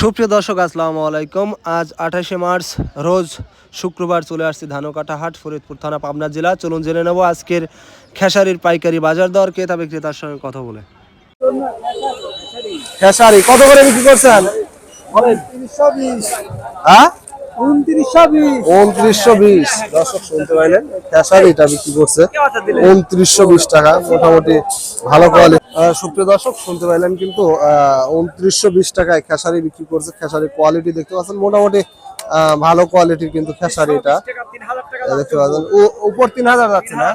সুপ্রিয় দর্শক আসসালামু আলাইকুম। আজ আঠাশে মার্চ রোজ শুক্রবার চলে আসছি ধানকাটা হাট ফরিদপুর থানা পাবনা জেলা। চলুন জেনে নেব আজকের খেসারির পাইকারি বাজার দর। ক্রেতা বিক্রেতার সঙ্গে কথা বলে? খেসারি কত করে বিক্রি করছেন? হ্যাঁ? উনত্রিশশো বিশ। দর্শক, শুনতে পাইলেন খেসারিটা বিক্রি করছে। উনত্রিশশো বিশ টাকা, মোটামুটি ভালো কোয়ালিটি দর্শক, শুনতে পাইলেন কিন্তু উনত্রিশশো বিশ টাকায় খেসারি বিক্রি করছে। খেসারি কোয়ালিটি দেখতে পাচ্ছেন, মোটামুটি ভালো কোয়ালিটির কিন্তু খেসারি এটা। দেখতে পাচ্ছেন উপর তিন হাজার যাচ্ছে না?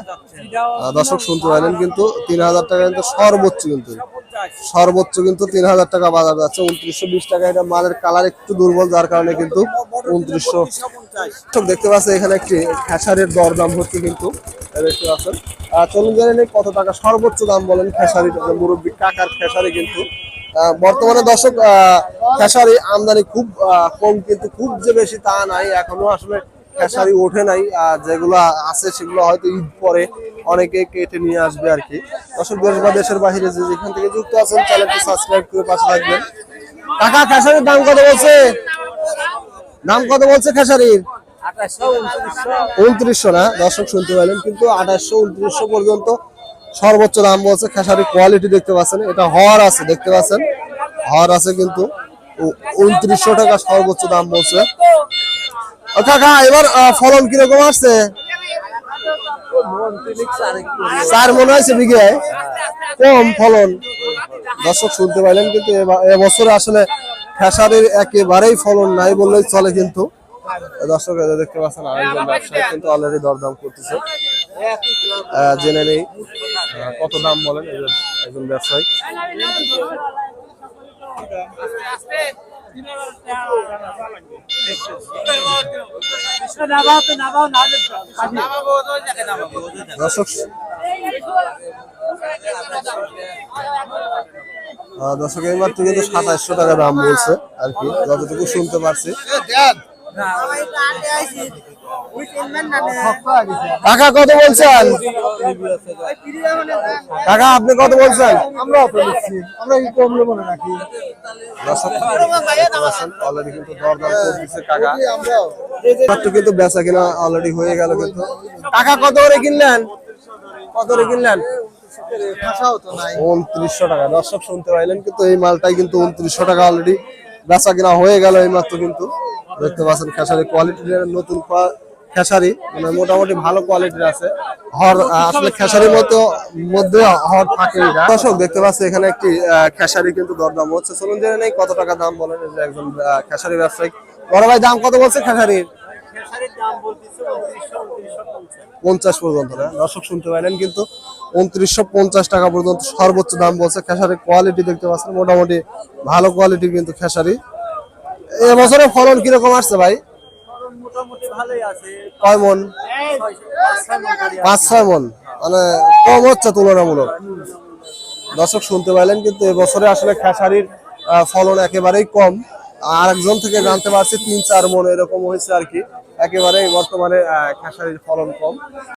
দর্শক, শুনতে পাইলেন কিন্তু, তিন হাজার টাকা কিন্তু সর্বোচ্চ কিন্তু। সর্বোচ্চ কিন্তু তিন হাজার টাকা বাজার যাচ্ছে। উনত্রিশশো বিশ টাকা এটা মালের কালার একটু দুর্বল, যার কারণে কিন্তু উনত্রিশশো। দর্শক, দেখতে পাচ্ছেন এখানে একটি খেসারির দর দাম হচ্ছে কিন্তু দেখতে পাচ্ছেন। চলুন জেনে নেই কত টাকা সর্বোচ্চ দাম বলেন খেসারি। মুরব্বী কাকার খেসারি কিন্তু বর্তমানে দর্শক খেসারি আমদানি খুব কম কিন্তু খুব যে বেশি তা নাই, এখনও আসলে খেসারি ওঠে নাই। যেগুলো আছে সেগুলো হয়তো ঈদ পরে অনেকে কেটে নিয়ে আসবে আর কি। দর্শক, দেশ বা দেশের বাইরে যে যেখান থেকে যুক্ত আছেন, চ্যানেলটি সাবস্ক্রাইব করে পাশে থাকবেন। কাকা, খেসারির দাম কত বলছে? দাম কত বলছে খেসারির? উনত্রিশশো। না? দর্শক শুনতে পেলেন কিন্তু আঠাশশো উনত্রিশশো পর্যন্ত সর্বোচ্চ দাম বলছে খেসারি কোয়ালিটি দেখতে পাচ্ছেন। এটা হর আছে দেখতে পাচ্ছেন? হর আছে কিন্তু। উনত্রিশশো টাকা সর্বোচ্চ দাম বলছে। কাকা এবার ফলন কীরকম আসছে? চার মনে হয়েছে বিঘে কম ফলন। দর্শক শুনতে পাইলেন কিন্তু এবা- এবছরে আসলে খেসারির একেবারেই ফলন নাই বললেই চলে কিন্তু। দর্শক দেখতে পাচ্ছেন, আরেকজন ব্যবসায়ী কিন্তু অলরেডি দরদাম করতেছে। জেনে নেই কত দাম বলেন একজন ব্যবসায়ী। দর্শক দর্শক এই মাত্র কিন্তু সাতাইশশো টাকা দাম বলছে আর কি যতটুকু শুনতে পারছি। কাকা কত বলছেন? কাকা আপনি কত বলছেন? আমরা আমরা কি কম নেব না নাকি? অলরেডি কিন্তু দরদাম করতেছে কাকা। মাত্র কিন্তু বেচা কিনা অলরেডি হয়ে গেল কিন্তু। টাকা কত করে কিনলেন? কত করে কিনলেন? উনত্রিশশো টাকা। দর্শক শুনতে পাইলেন কিন্তু এই মালটাই কিন্তু উনত্রিশশো টাকা অলরেডি বেচা কিনা হয়ে গেল এই মাত্র কিন্তু। দেখতে পাচ্ছেন খেসারি কোয়ালিটির নতুন খেসারি। মানে মোটামুটি ভালো কোয়ালিটির আছে। হর আসলে খেসারির মতো মধ্যে হর থাকে দর্শক দেখতে পাচ্ছি এখানে একটি খেসারি কিন্তু দরদাম হচ্ছে। চলুন জেনে নেই কত টাকা দাম বলেন একজন খেসারি ব্যবসায়ী। বড় ভাই দাম কত বলছে খেসারির? পঞ্চাশ পর্যন্ত না? দর্শক শুনতে পাইলেন কিন্তু উনত্রিশশো পঞ্চাশ টাকা পর্যন্ত সর্বোচ্চ দাম বলছে। খেসারির কোয়ালিটি দেখতে পাচ্ছেন, মোটামুটি ভালো কোয়ালিটির কিন্তু খেসারি। এবছরে ফলন কীরকম আসছে ভাই? কয় মন? পাঁচ ছয় মন। মানে কম হচ্ছে তুলনামূলক। দর্শক শুনতে পাইলেন কিন্তু এবছরে আসলে খেসারির ফলন একেবারেই কম। আর একজন থেকে জানতে পারছি তিন চার মন এরকম হয়েছে আর কি। একেবারেই বর্তমানে খেসারির ফলন কম।